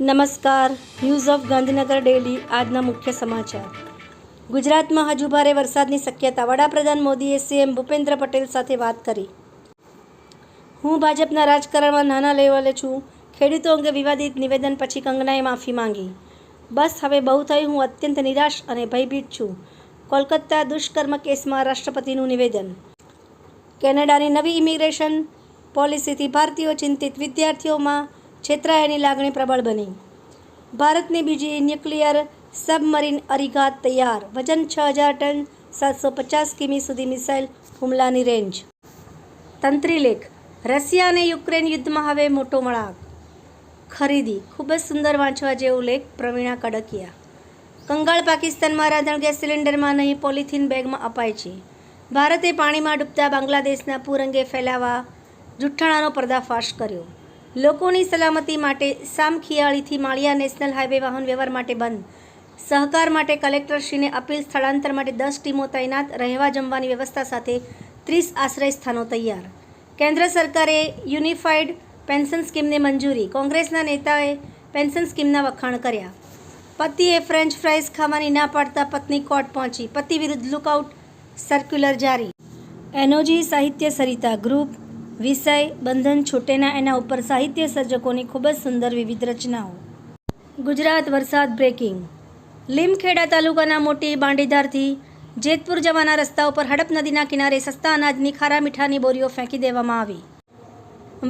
નમસ્કાર. News of Gandhinagar daily આજના મુખ્ય સમાચાર. ગુજરાતમાં હજુ ભારે વરસાદની શક્યતા. વડાપ્રધાન મોદીએ સીએમ ભૂપેન્દ્ર પટેલ સાથે વાત કરી. હું ભાજપના રાજકારણમાં નાના લેવલે છું. ખેડૂતો અંગે વિવાદિત નિવેદન પછી કંગનાએ માફી માંગી. બસ, હવે બહુ થઈ હું અત્યંત નિરાશ અને ભયભીત છું. કોલકાતા દુષ્કર્મ કેસમાં રાષ્ટ્રપતિનું નિવેદન. કેનેડાની નવી ઇમિગ્રેશન પોલિસીથી ભારતીયો ચિંતિત વિદ્યાર્થીઓમાં છેતરાયાની લાગણી પ્રબળ બની. ભારતની બીજી ન્યુક્લિયર સબમરીન અરીઘાત તૈયાર. વજન છ હજાર ટન, સાતસો પચાસ કિમી સુધી મિસાઇલ હુમલાની રેન્જ. તંત્રી લેખ. રશિયા અને યુક્રેન યુદ્ધમાં હવે મોટો મળાક ખરીદી. ખૂબ જ સુંદર વાંચવા જેવો લેખ પ્રવીણા કડકિયા. કંગાળ પાકિસ્તાનમાં રાંધણ ગેસ સિલિન્ડરમાં નહીં, પોલિથીન બેગમાં અપાય છે. ભારતે પાણીમાં ડૂબતા બાંગ્લાદેશના પૂર અંગે ફેલાવા જુઠ્ઠાણાનો પર્દાફાશ કર્યો. લોકોની સલામતી માટે સામખિયાળીથી માળિયા નેશનલ હાઈવે વાહન વ્યવહાર માટે બંધ. સહકાર માટે કલેક્ટરશ્રીને અપીલ સ્થળાંતર માટે દસ ટીમો તૈનાત, રહેવા જમવાની વ્યવસ્થા સાથે ત્રીસ આશ્રય સ્થાનો તૈયાર. કેન્દ્ર સરકારે યુનિફાઈડ પેન્શન સ્કીમને મંજૂરી, કોંગ્રેસના નેતાએ પેન્શન સ્કીમના વખાણ કર્યા. પતિએ ફ્રેન્ચ ફ્રાઈઝ ખાવાની ના પાડતા પત્ની કોર્ટ પહોંચી, પતિ વિરુદ્ધ લુકઆઉટ સર્ક્યુલર જારી. એનોજી સાહિત્ય સરિતા ગ્રુપ વિષય, બંધન છૂટેના એના ઉપર સાહિત્ય સર્જકોની ખૂબ જ સુંદર વિવિધ રચનાઓ. ગુજરાત વરસાદ બ્રેકિંગ. લીમખેડા તાલુકાના મોટી બાંડીધારથી જેતપુર જવાના રસ્તા ઉપર હડપ નદીના કિનારે સસ્તા અનાજની ખારા મીઠાની બોરીઓ ફેંકી દેવામાં આવી.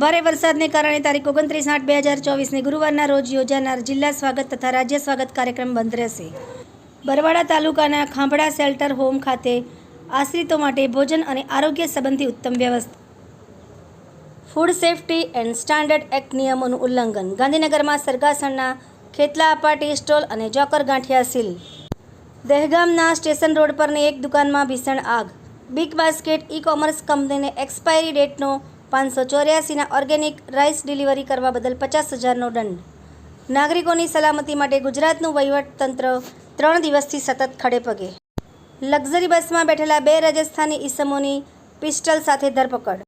ભારે વરસાદને કારણે તારીખ ઓગણત્રીસ આઠ બે હજાર ચોવીસને ગુરુવારના રોજ યોજાનાર જિલ્લા સ્વાગત તથા રાજ્ય સ્વાગત કાર્યક્રમ બંધ રહેશે. બરવાડા તાલુકાના ખાંભડા શેલ્ટર હોમ ખાતે આશ્રિતો માટે ભોજન અને આરોગ્ય સંબંધી ઉત્તમ વ્યવસ્થા food safety and standard act નિયમોનું ઉલ્લંઘન. ગાંધીનગરમાં સરગાસણના ખેતલા અપાટી સ્ટોલ અને જોકર ગાંઠિયા સીલ. દહેગામના સ્ટેશન રોડ પરની એક દુકાનમાં ભીષણ આગ. બિગ બાસ્કેટ ઈ કોમર્સ કંપનીને એક્સપાયરી ડેટનો પાંચસો ચોર્યાસીના ઓર્ગેનિક રાઈસ ડિલિવરી કરવા બદલ પચાસ હજારનો દંડ. નાગરિકોની સલામતી માટે ગુજરાતનું વહીવટતંત્ર ત્રણ દિવસથી સતત ખડે પગે. લક્ઝરી બસમાં બેઠેલા બે રાજસ્થાની ઈસમોની પિસ્ટલ સાથે ધરપકડ.